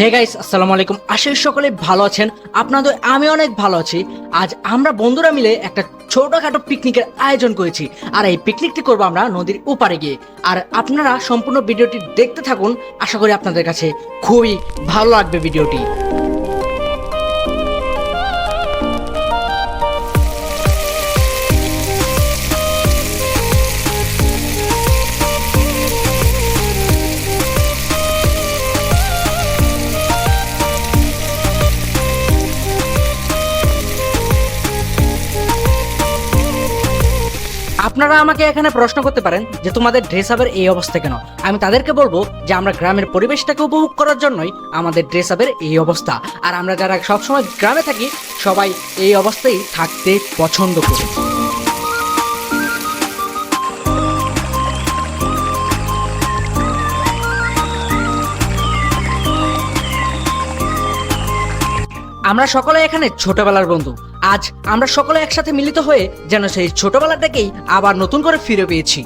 Hey guys আসসালামু আলাইকুম। আশা সকলে ভালো আছেন। আপনাদের আমি অনেক ভালো আছি। আজ আমরা বন্ধুরা মিলে একটা ছোটখাটো পিকনিকের আয়োজন করেছি। আর এই পিকনিকটি করব আমরা নদীর ওপারে গিয়ে। আর আপনারা সম্পূর্ণ ভিডিওটি দেখতে থাকুন। আশা করি আপনাদের কাছে খুবই ভালো লাগবে ভিডিওটি। আপনারা আমাকে এখানে প্রশ্ন করতে পারেন যে তোমাদের ড্রেস আপের এই অবস্থা কেন? আমি তাদেরকে বলব যে আমরা গ্রামের পরিবেশটাকে উপভোগ করার জন্যই আমাদের ড্রেস আপের এই অবস্থা। আর আমরা যারা সবসময় গ্রামে থাকি, সবাই এই অবস্থায় থাকতে পছন্দ করি। আমরা সকলে এখানে ছোটবেলার বন্ধু। আজ আমরা সকলে একসাথে মিলিত হয়ে যেন সেই ছোটবেলাটাকেই আবার নতুন করে ফিরে পেয়েছি।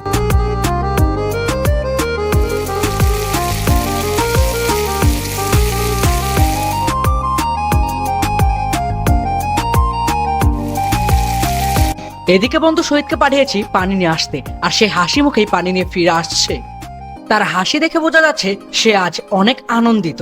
এদিকে বন্ধু শহীদকে পাঠিয়েছি পানি নিয়ে আসতে, আর সে হাসি মুখেই পানি নিয়ে ফিরে আসছে। তার হাসি দেখে বোঝা যাচ্ছে সে আজ অনেক আনন্দিত।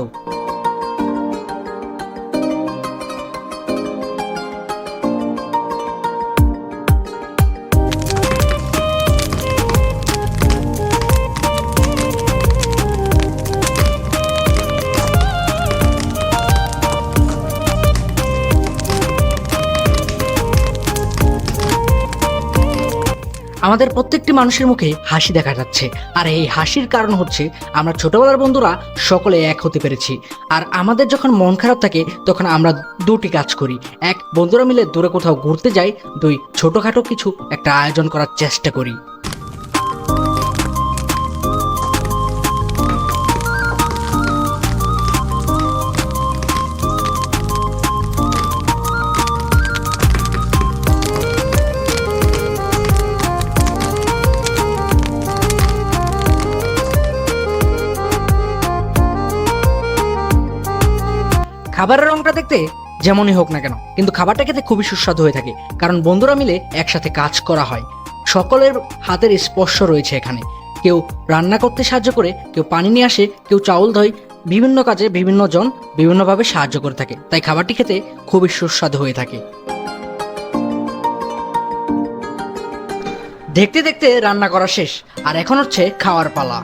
আমাদের প্রত্যেকটি মানুষের মুখে হাসি দেখা যাচ্ছে। আর এই হাসির কারণ হচ্ছে, আমরা ছোটবেলার বন্ধুরা সকলে এক হতে পেরেছি। আর আমাদের যখন মন খারাপ থাকে, তখন আমরা দুটি কাজ করি। এক, বন্ধুরা মিলে দূরে কোথাও ঘুরতে যাই। দুই, ছোটখাটো কিছু একটা আয়োজন করার চেষ্টা করি। খাবারের রংটা দেখতে যেমনই হোক না কেন, কিন্তু খাবারটা খেতে খুবই সুস্বাদু হয়ে থাকে, কারণ বন্ধুরা মিলে একসাথে কাজ করা হয়। সকলের হাতের স্পর্শ রয়েছে এখানে। কেউ রান্না করতে সাহায্য করে, কেউ পানি নিয়ে আসে, কেউ চাউল ধয়, বিভিন্ন কাজে বিভিন্ন জন বিভিন্নভাবে সাহায্য করে থাকে, তাই খাবারটি খেতে খুবই সুস্বাদু হয়ে থাকে। দেখতে দেখতে রান্না করা শেষ, আর এখন হচ্ছে খাওয়ার পালা।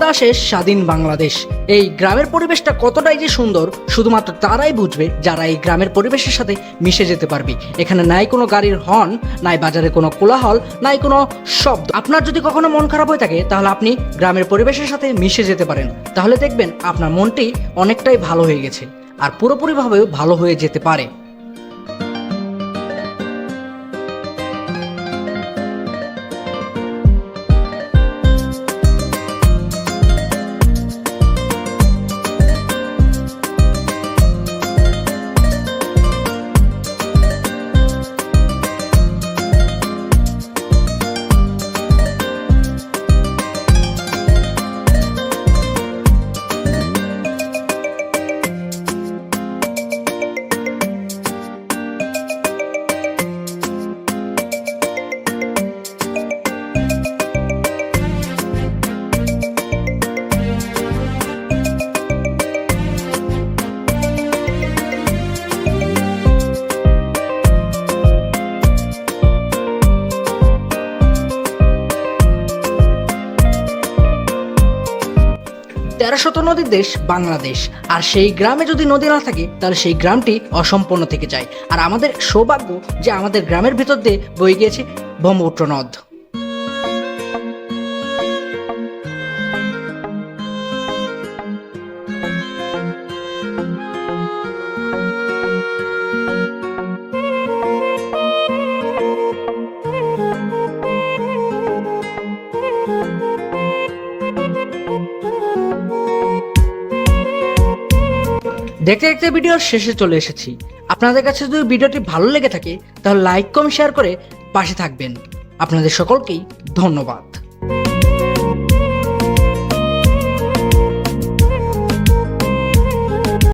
দাওয়া শেষ স্বাধীন বাংলাদেশ। এই গ্রামের পরিবেশটা কতটাই যে সুন্দর, শুধুমাত্র তারাই বুঝবে যারা এই গ্রামের পরিবেশের সাথে মিশে যেতে পারবে। এখানে নাই কোনো গাড়ির হর্ন, নাই বাজারে কোনো কোলাহল, নাই কোনো শব্দ। আপনার যদি কখনো মন খারাপ হয়ে থাকে, তাহলে আপনি গ্রামের পরিবেশের সাথে মিশে যেতে পারেন। তাহলে দেখবেন আপনার মনটি অনেকটাই ভালো হয়ে গেছে, আর পুরোপুরিভাবেও ভালো হয়ে যেতে পারে। তেরোশত নদীর দেশ বাংলাদেশ। আর সেই গ্রামে যদি নদী না থাকে, তাহলে সেই গ্রামটি অসম্পূর্ণ থেকে যায়। আর আমাদের সৌভাগ্য যে আমাদের গ্রামের ভিতর দিয়ে বয়ে গিয়েছে ব্রহ্মপুত্র নদ। দেখতে দেখতে ভিডিওর শেষে চলে এসেছি। আপনাদের কাছে যদি ভিডিওটি ভালো লেগে থাকে, তাহলে লাইক কম শেয়ার করে পাশে থাকবেন। আপনাদের সকলকেই ধন্যবাদ।